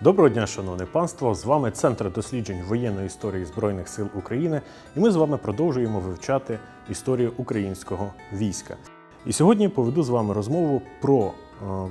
Доброго дня, шановне панство! З вами Центр досліджень воєнної історії Збройних сил України, і ми з вами продовжуємо вивчати історію українського війська. І сьогодні поведу з вами розмову про е,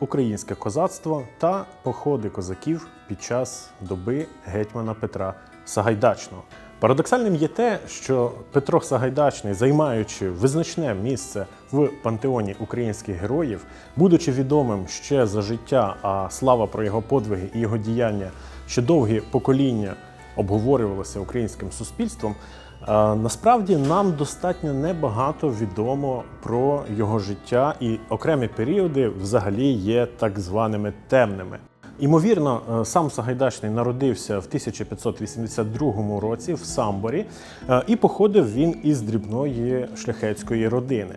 українське козацтво та походи козаків під час доби гетьмана Петра Сагайдачного. Парадоксальним є те, що Петро Сагайдачний, займаючи визначне місце в пантеоні українських героїв, будучи відомим ще за життя, а слава про його подвиги і його діяння ще довгі покоління обговорювалося українським суспільством. е, Насправді нам достатньо небагато відомо про його життя, і окремі періоди взагалі є так званими темними. Імовірно, е, сам Сагайдачний народився в 1582 році в Самборі, е, і походив він із дрібної шляхетської родини.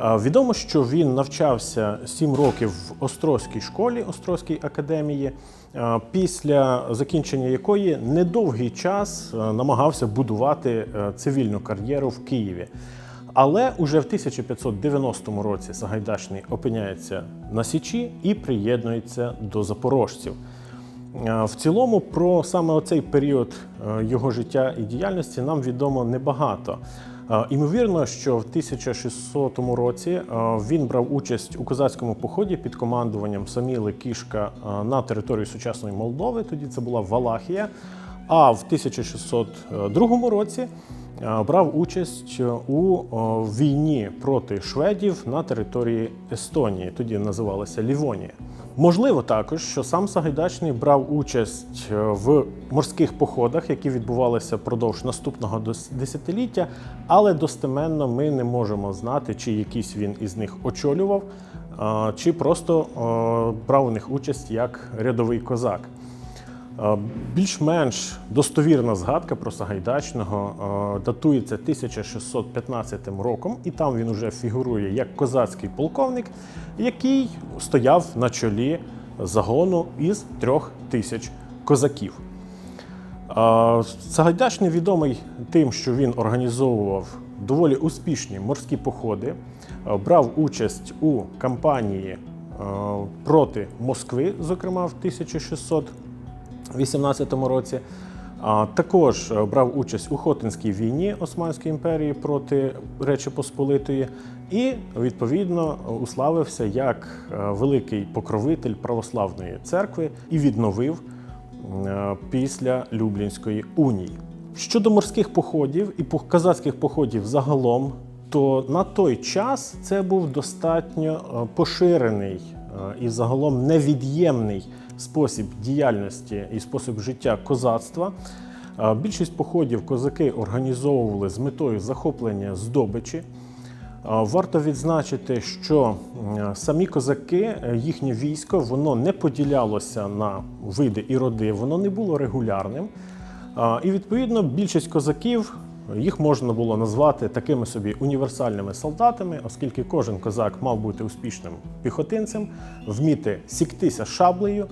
Е, Відомо, що він навчався 7 років в Острозькій школі, Острозькій академії, після закінчення якої недовгий час намагався будувати цивільну кар'єру в Києві. Але уже в 1590 році Сагайдачний опиняється на Січі і приєднується до запорожців. Е, В цілому про саме оцей період е, його життя і діяльності нам відомо небагато. Е, Імовірно, що в 1600 році він брав участь у козацькому поході під командуванням Саміли Кішка на територію сучасної Молдови. Тоді це була Валахія. А в 1602 році брав участь у війні проти шведів на території Естонії, тоді називалася Лівонія. Можливо, також, що сам Сагайдачний брав участь е, в морських походах, які відбувалися впродовж наступного десятиліття, але достеменно ми не можемо знати, чи якийсь він із них очолював, е, чи просто е, брав у них участь як рядовий козак. Е, Більш-менш достовірна згадка про Сагайдачного е, датується 1615 роком, і там він уже фігурує як козацький полковник, який стояв на чолі загону із трьох тисяч козаків. Е, Сагайдачний відомий тим, що він організовував доволі успішні морські походи, брав участь у кампанії проти Москви, зокрема в 1600 18 році. Також е, брав участь у Хотинській війні Османської імперії проти Речі Посполитої, і відповідно уславився як е, великий покровитель православної церкви і відновив е, після Люблінської унії. Щодо морських походів і козацьких походів загалом, то на той час це був достатньо поширений і загалом невід'ємний спосіб діяльності і спосіб життя козацтва. Е, Більшість походів козаки організовували з метою захоплення здобичі. Е, Варто відзначити, що самі козаки, е, їхнє військо, воно не поділялося на види і роди, воно не було регулярним. І відповідно більшість козаків їх можна було назвати такими собі універсальними солдатами, оскільки кожен козак мав бути успішним піхотинцем, вміти сіктися шаблею,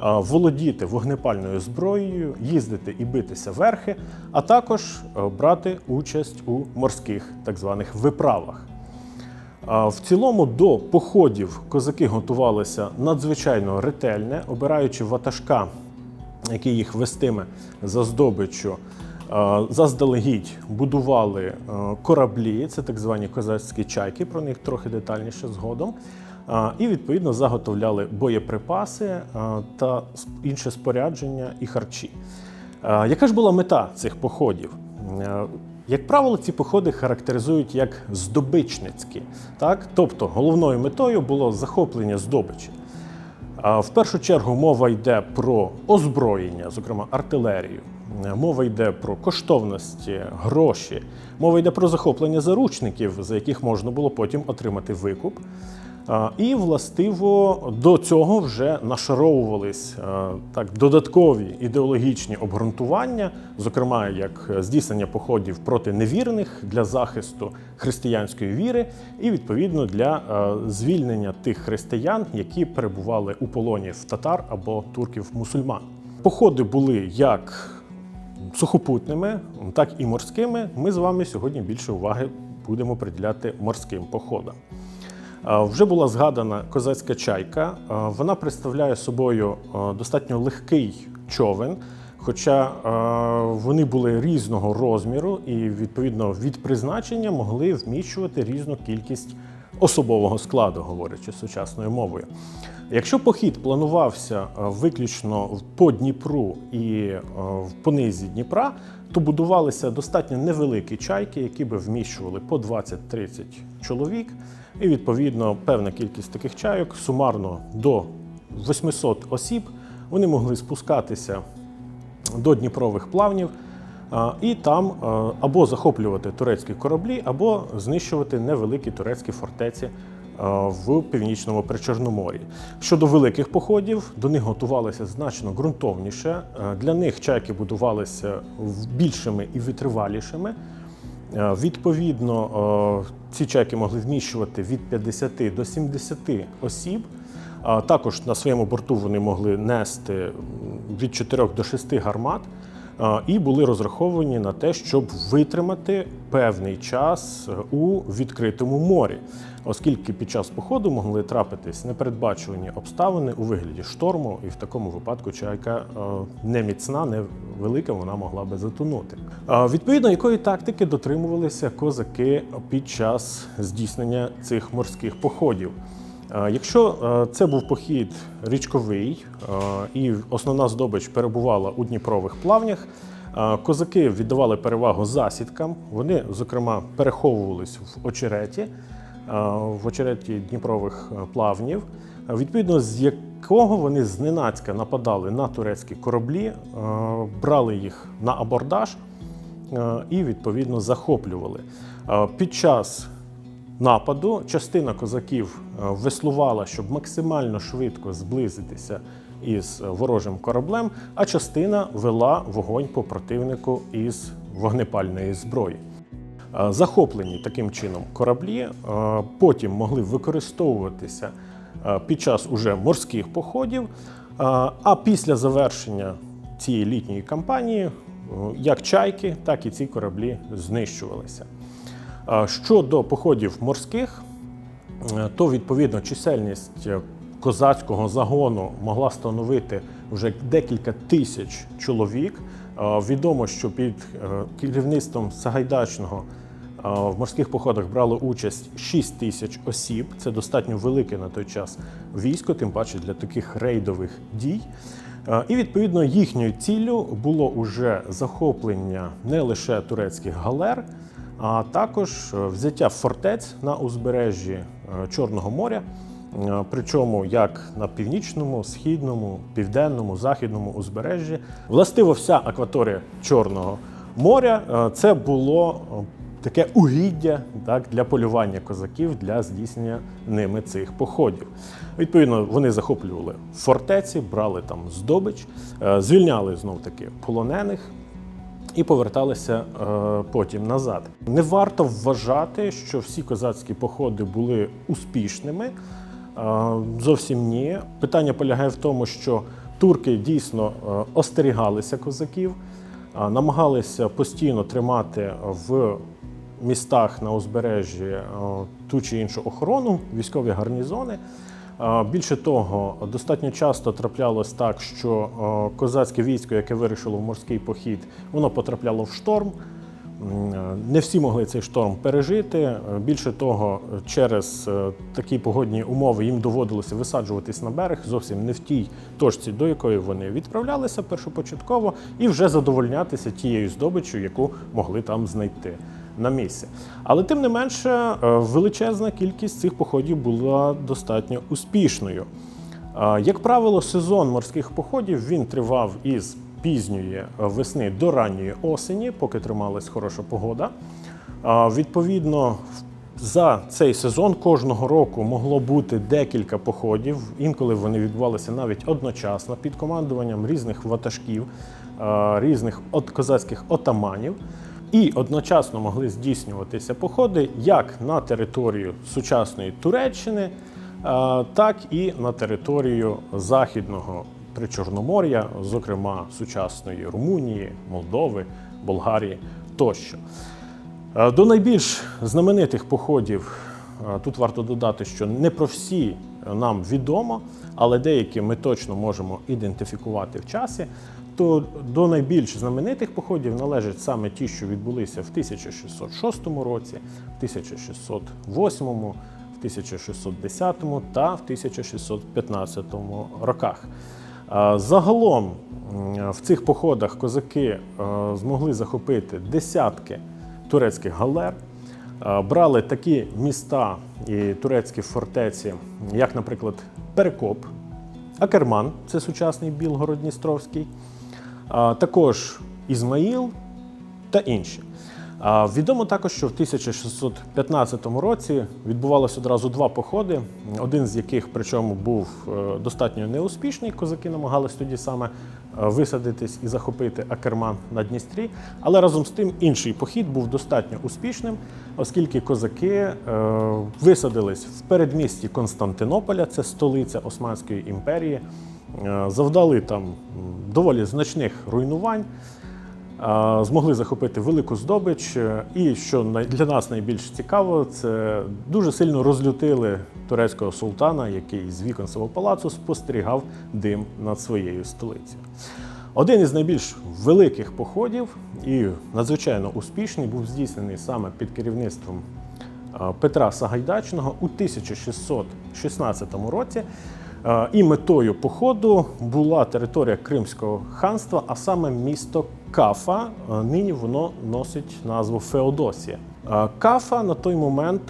володіти вогнепальною зброєю, їздити і битися верхи, а також брати участь у морських так званих виправах. В цілому до походів козаки готувалися надзвичайно ретельне, обираючи ватажка, який їх вестиме за здобиччю. Заздалегідь будували е, кораблі, це так звані козацькі чайки, про них трохи детальніше згодом. І відповідно заготовляли боєприпаси та інше спорядження і харчі. Яка ж була мета цих походів? Е, Як правило, ці походи характеризують як здобичницькі. Так? Тобто головною метою було захоплення здобичі. В першу чергу мова йде про озброєння, зокрема артилерію. Е, Мова йде про коштовності, гроші. Мова йде про захоплення заручників, за яких можна було потім отримати викуп. І властиво до цього вже нашаровувались е, так додаткові ідеологічні обґрунтування, зокрема як здійснення походів проти невірних для захисту християнської віри, і відповідно для е, звільнення тих християн, які перебували у полоні в татар або турків-мусульман. Походи були як сухопутними, так і морськими. Ми з вами сьогодні більше уваги будемо приділяти морським походам. Вже була згадана козацька чайка. Вона представляє собою достатньо легкий човен, хоча вони були різного розміру і, відповідно, від призначення могли вміщувати різну кількість особового складу, говорячи сучасною мовою. Якщо похід планувався е, виключно по Дніпру і е, в понизі Дніпра, то будувалися достатньо невеликі чайки, які би вміщували по 20-30 чоловік. І відповідно певна кількість таких чайок, сумарно до 800 осіб, вони могли спускатися до Дніпрових плавнів і там або захоплювати турецькі кораблі, або знищувати невеликі турецькі фортеці в північному Причорномор'ї. Щодо великих походів, до них готувалися значно ґрунтовніше. Для них чайки будувалися більшими і витривалішими. Е, Відповідно, е, ці чайки могли вміщувати від 50 до 70 осіб. Також на своєму борту вони могли нести від 4 до 6 гармат е, і були розраховані на те, щоб витримати певний час е, у відкритому морі, оскільки під час походу могли трапитись непередбачувані обставини у вигляді шторму, і в такому випадку чайка е, не міцна, не велика, вона могла би затонути. Відповідно, якої тактики дотримувалися козаки під час здійснення цих морських походів. Е, Якщо е, це був похід річковий е, і основна здобич перебувала у Дніпрових плавнях, козаки віддавали перевагу засідкам. Вони, зокрема, переховувались в очереті, в очереті Дніпрових плавнів, відповідно з якого вони зненацька нападали на турецькі кораблі, брали їх на абордаж і відповідно захоплювали. Під час нападу частина козаків е, веслувала, щоб максимально швидко зблизитися із ворожим кораблем, а частина вела вогонь по противнику із вогнепальної зброї. Е, Захоплені таким чином кораблі е, потім могли використовуватися під час уже морських походів. А після завершення цієї літньої кампанії, як чайки, так і ці кораблі знищувалися. Щодо походів морських, е, то відповідно чисельність е, козацького загону могла становити вже декілька тисяч чоловік. Відомо, що під е, керівництвом Сагайдачного в морських походах брало участь 6 тисяч осіб. Це достатньо велике на той час військо, тим паче для таких рейдових дій. І відповідно їхньою ціллю було уже захоплення не лише турецьких галер, а також е, взяття фортець на узбережжі е, Чорного моря. Е, Причому як на північному, східному, південному, західному узбережжі, властиво вся акваторія Чорного моря це було таке угіддя так, для полювання козаків для здійснення ними цих походів. Відповідно, вони захоплювали фортеці, брали там здобич, звільняли знов таки полонених і поверталися е, потім назад. Не варто вважати, що всі козацькі походи були успішними. Е, зовсім ні. Питання полягає в тому, що турки дійсно е, остерігалися козаків, намагалися постійно тримати в містах на узбережжі ту чи іншу охорону, військові гарнізони. Більше того, достатньо часто траплялось так, що козацьке військо, яке вирішило в морський похід, воно потрапляло в шторм. Не всі могли цей шторм пережити. Більше того, через е, такі погодні умови їм доводилося висаджуватись на берег зовсім не в тій точці, до якої вони відправлялися першопочатково, і вже задовольнятися тією здобиччю, яку могли там знайти на місці. Але тим не менше, е, величезна кількість цих походів була достатньо успішною. Е, Як правило, сезон морських походів він тривав із пізньої весни до ранньої осені, поки трималась хороша погода. Е, Відповідно, за цей сезон кожного року могло бути декілька походів. Інколи вони відбувалися навіть одночасно під командуванням різних ватажків, різних козацьких отаманів. І одночасно могли здійснюватися походи як на територію сучасної Туреччини, е, так і на територію західного Причорномор'я, зокрема сучасної Румунії, Молдови, Болгарії тощо. Е, До найбільш знаменитих походів е, тут варто додати, що не про всі нам відомо, але деякі ми точно можемо ідентифікувати в часі. То до найбільш знаменитих походів належать саме ті, що відбулися в 1606 році, в 1608, в 1610 та в 1615 роках. Загалом в цих походах козаки е, змогли захопити десятки турецьких галер, брали такі міста і турецькі фортеці, як, наприклад, Перекоп, Акерман, це сучасний Білгород-Дністровський, також Ізмаїл та інші. Відомо також, що в 1615 році відбувалося одразу два походи, один з яких, причому, був е, достатньо неуспішний. Козаки намагались тоді саме е, висадитись і захопити Акерман на Дністрі. Але разом з тим інший похід був достатньо успішним, оскільки козаки е, висадились в передмісті Константинополя, це столиця Османської імперії, завдали там доволі значних руйнувань. Змогли захопити велику здобич, е, і що для нас найбільш цікаво, це дуже сильно розлютили турецького султана, який з вікон свого палацу спостерігав дим над своєю столицею. Один із найбільш великих походів і надзвичайно успішний був здійснений саме під керівництвом Петра Сагайдачного у 1616 році. Е, І метою походу була територія Кримського ханства, а саме місто Кафа. Е, Нині воно носить назву Феодосія. Е, Кафа на той момент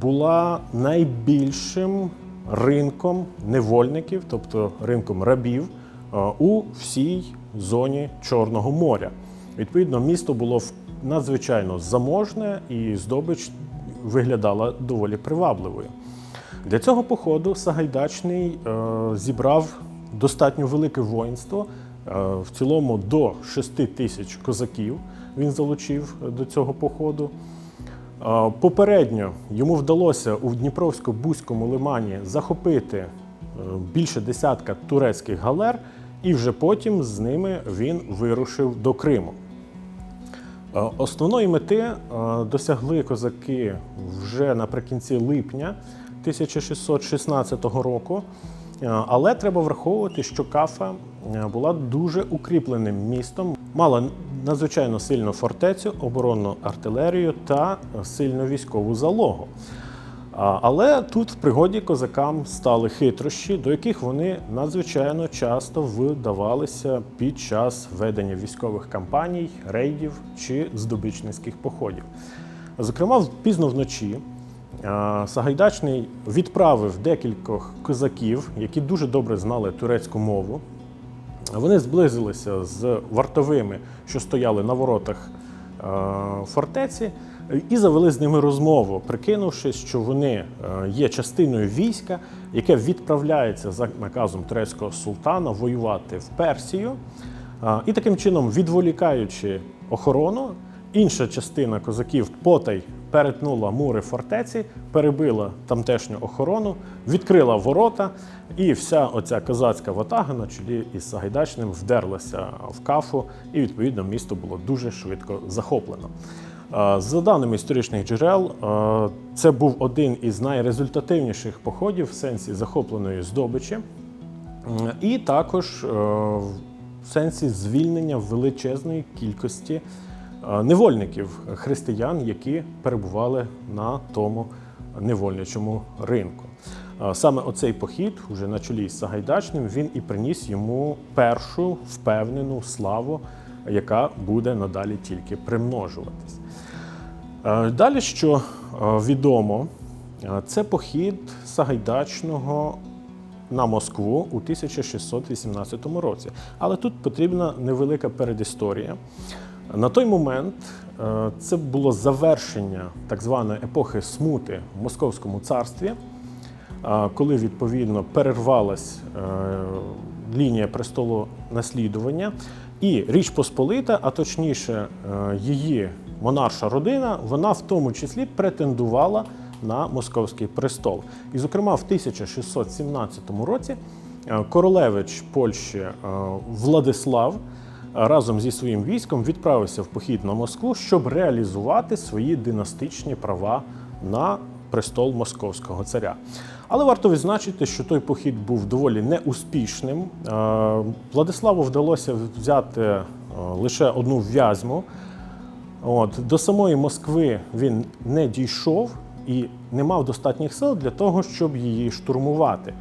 була найбільшим ринком невольників, тобто ринком рабів, у всій зоні Чорного моря. Відповідно, місто було надзвичайно заможне і здобич виглядала доволі привабливою. Для цього походу Сагайдачний е, зібрав достатньо велике воїнство. Е, в цілому до 6 тисяч козаків він залучив до цього походу. Е, Попередньо йому вдалося у Дніпровсько-Бузькому лимані захопити більше десятка турецьких галер, і вже потім з ними він вирушив до Криму. Основної мети досягли козаки вже наприкінці липня 1616 року. Е, Але треба враховувати, що Кафа е, була дуже укріпленим містом, мала надзвичайно сильну фортецю, оборонну артилерію та сильну військову залогу. Але тут в пригоді козакам стали хитрощі, до яких вони надзвичайно часто вдавалися під час ведення військових кампаній, рейдів чи здобичницьких походів. Зокрема, пізно вночі Сагайдачний відправив декількох козаків, які дуже добре знали турецьку мову. Вони зблизилися з вартовими, що стояли на воротах фортеці, і завели з ними розмову, прикинувши, що вони е, є частиною війська, яке відправляється за наказом турецького султана воювати в Персію, і таким чином, відволікаючи охорону, інша частина козаків потай перетнула мури фортеці, перебила тамтешню охорону, відкрила ворота, і вся оця козацька ватага на чолі із Сагайдачним вдерлася в кафу, і відповідно місто було дуже швидко захоплено. Е, За даними історичних джерел, е, це був один із найрезультативніших походів в сенсі захопленої здобичі. І також е, в сенсі звільнення величезної кількості невольників християн, які перебували на тому невольничому ринку. Е, Саме оцей похід, уже на чолі з Сагайдачним, він і приніс йому першу впевнену славу, яка буде надалі тільки примножуватись. Е, Далі, що е, відомо, е, це похід Сагайдачного на Москву у 1618 році. Але тут потрібна невелика передісторія. На той момент е, це було завершення так званої епохи смути в Московському царстві, е, коли відповідно перервалась е, лінія престолу наслідування, і Річ Посполита, а точніше, її монарша родина, вона в тому числі претендувала на московський престол. І, зокрема, в 1617 році королевич Польщі Владислав разом зі своїм військом відправився в похід на Москву, щоб реалізувати свої династичні права на престол московського царя. Але варто відзначити, що той похід був доволі неуспішним. Е, Владиславу вдалося взяти е, лише одну в'язьму. От, до самої Москви він не дійшов і не мав достатніх сил для того, щоб її штурмувати.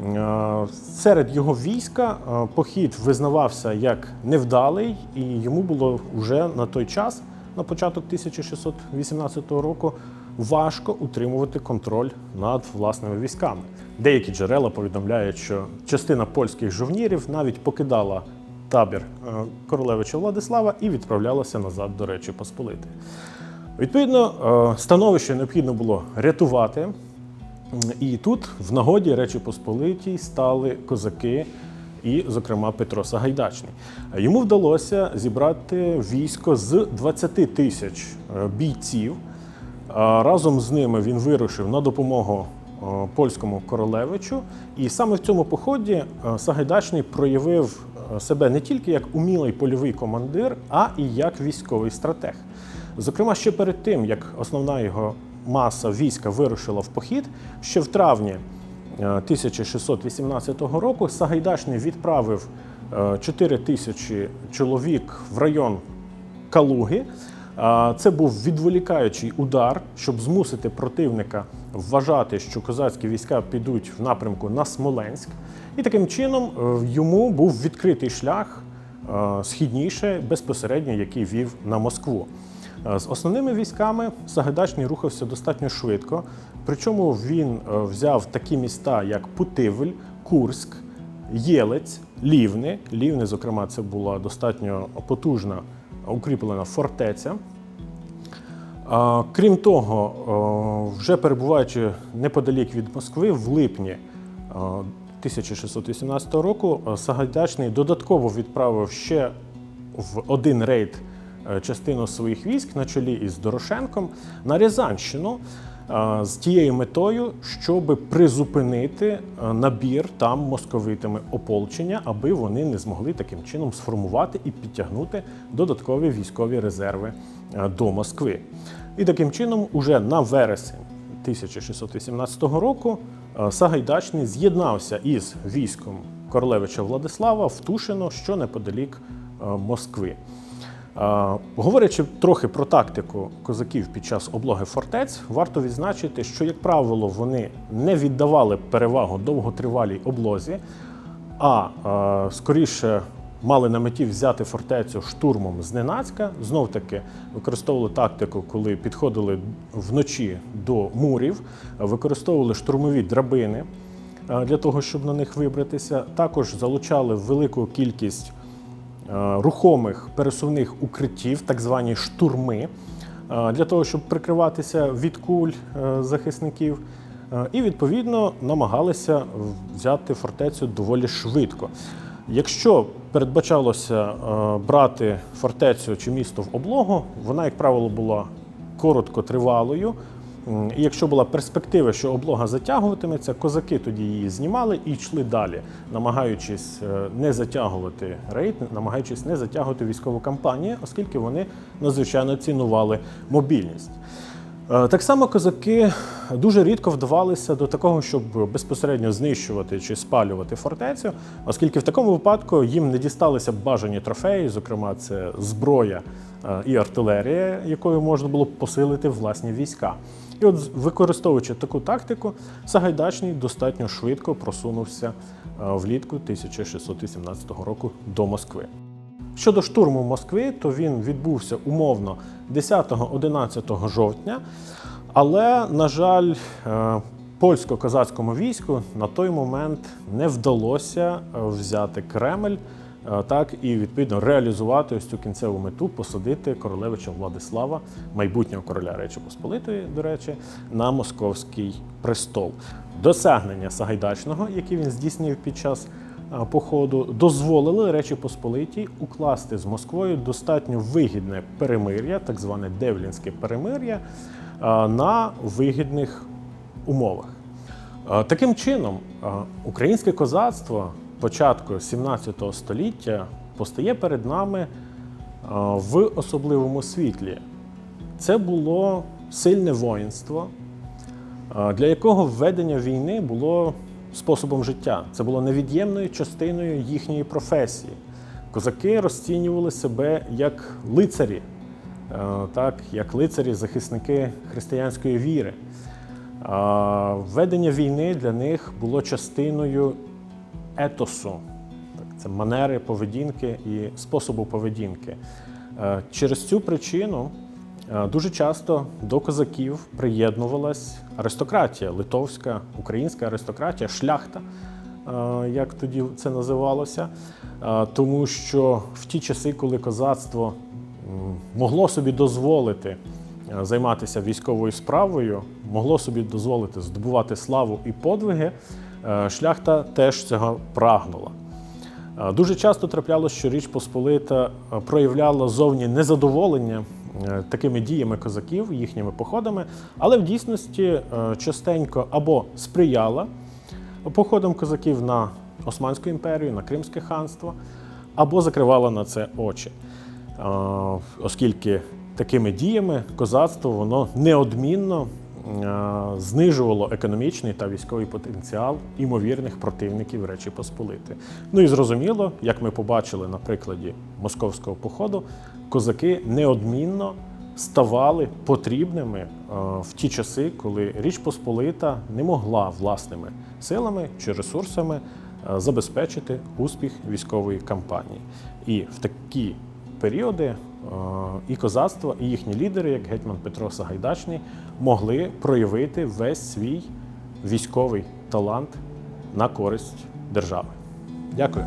Е, Серед його війська е, похід визнавався як невдалий, і йому було вже на той час, на початок 1618 року, важко утримувати контроль над власними військами. Деякі джерела повідомляють, що частина польських жовнірів навіть покидала табір е, королевича Владислава і відправлялася назад до Речі Посполитої. Відповідно, становище необхідно було рятувати. І тут в нагоді Речі Посполитій стали козаки, і, зокрема, Петро Сагайдачний. Йому вдалося зібрати військо з 20 тисяч е, бійців. Разом з ними він вирушив на допомогу е, польському королевичу. І саме в цьому поході е, Сагайдачний проявив себе не тільки як умілий польовий командир, а і як військовий стратег. Зокрема, ще перед тим, як основна його маса війська вирушила в похід, ще в травні е, 1618 року Сагайдачний відправив е, 4 тисячі чоловік в район Калуги. Це був відволікаючий удар, щоб змусити противника вважати, що козацькі війська підуть в напрямку на Смоленськ. І таким чином е, йому був відкритий шлях е, східніше, безпосередньо, який вів на Москву. Е, З основними військами Сагайдачний рухався достатньо швидко. Причому він е, взяв такі міста, як Путивль, Курськ, Єлець, Лівни. Лівни, зокрема, це була достатньо потужна укріплена фортеця. Крім того, вже перебуваючи неподалік від Москви, в липні 1618 року Сагайдачний додатково відправив ще в один рейд е, частину своїх військ на чолі із Дорошенком на Рязанщину е, з тією метою, щоб призупинити е, набір там московитами ополчення, аби вони не змогли таким чином сформувати і підтягнути додаткові військові резерви е, до Москви. І таким чином, уже на вересень 1618 року е, Сагайдачний з'єднався із військом королевича Владислава в Тушино, що неподалік е, Москви. Говорячи трохи про тактику козаків під час облоги фортець, варто відзначити, що, як правило, вони не віддавали перевагу довготривалій облозі, а е, скоріше мали на меті взяти фортецю штурмом зненацька. Знов таки використовували тактику, коли підходили вночі до мурів, використовували штурмові драбини е, для того, щоб на них вибратися. Також залучали велику кількість рухомих пересувних укриттів, так звані штурми, е, для того, щоб прикриватися від куль е, захисників. Е, І відповідно намагалися взяти фортецю доволі швидко. Якщо передбачалося е, брати фортецю чи місто в облогу, вона, як правило, була короткотривалою. І якщо була перспектива, що облога затягуватиметься, козаки тоді її знімали і йшли далі, намагаючись е, не затягувати рейд, намагаючись не затягувати військову кампанію, оскільки вони надзвичайно цінували мобільність. Е, Так само козаки дуже рідко вдавалися до такого, щоб безпосередньо знищувати чи спалювати фортецю, оскільки в такому випадку їм не дісталися бажані трофеї, зокрема, це зброя е, і артилерія, якою можна було посилити власні війська. І от, використовуючи таку тактику, Сагайдачний достатньо швидко просунувся е, влітку 1618 року до Москви. Щодо штурму Москви, то він відбувся умовно 10-11 жовтня, але, на жаль, е, польсько-козацькому війську на той момент не вдалося е, взяти Кремль, так і відповідно реалізувати ось цю кінцеву мету посадити королевича Владислава, майбутнього короля Речі Посполитої, до речі, на московський престол. Досягнення Сагайдачного, які він здійснив під час е, походу, дозволили Речі Посполитій укласти з Москвою достатньо вигідне перемир'я, так зване Девлінське перемир'я, е, на вигідних умовах. Е, Таким чином, е, українське козацтво початку 17 століття постає перед нами е, в особливому світлі. Це було сильне воїнство, е, для якого введення війни було способом життя. Це було невід'ємною частиною їхньої професії. Козаки розцінювали себе як лицарі, е, так, як лицарі, захисники християнської віри. Введення війни для них було частиною етосу, це манери поведінки і способу поведінки. Е, Через цю причину е, дуже часто до козаків приєднувалась аристократія, литовська, українська аристократія, шляхта, е, як тоді це називалося. Тому що в ті часи, коли козацтво могло собі дозволити займатися військовою справою, могло собі дозволити здобувати славу і подвиги, шляхта теж цього прагнула. Е, Дуже часто траплялося, що Річ Посполита е, проявляла зовні незадоволення е, такими діями козаків, їхніми походами, але в дійсності е, частенько або сприяла походам козаків на Османську імперію, на Кримське ханство, або закривала на це очі. Е, Оскільки такими діями козацтво воно неодмінно е, знижувало економічний та військовий потенціал імовірних противників Речі Посполити. Ну і зрозуміло, як ми побачили на прикладі московського походу, козаки неодмінно ставали потрібними е, в ті часи, коли Річ Посполита не могла власними силами чи ресурсами е, забезпечити успіх військової кампанії. І в такі періоди е, і козацтво, і їхні лідери, як гетьман Петро Сагайдачний, могли проявити весь свій військовий талант на користь держави. Дякую.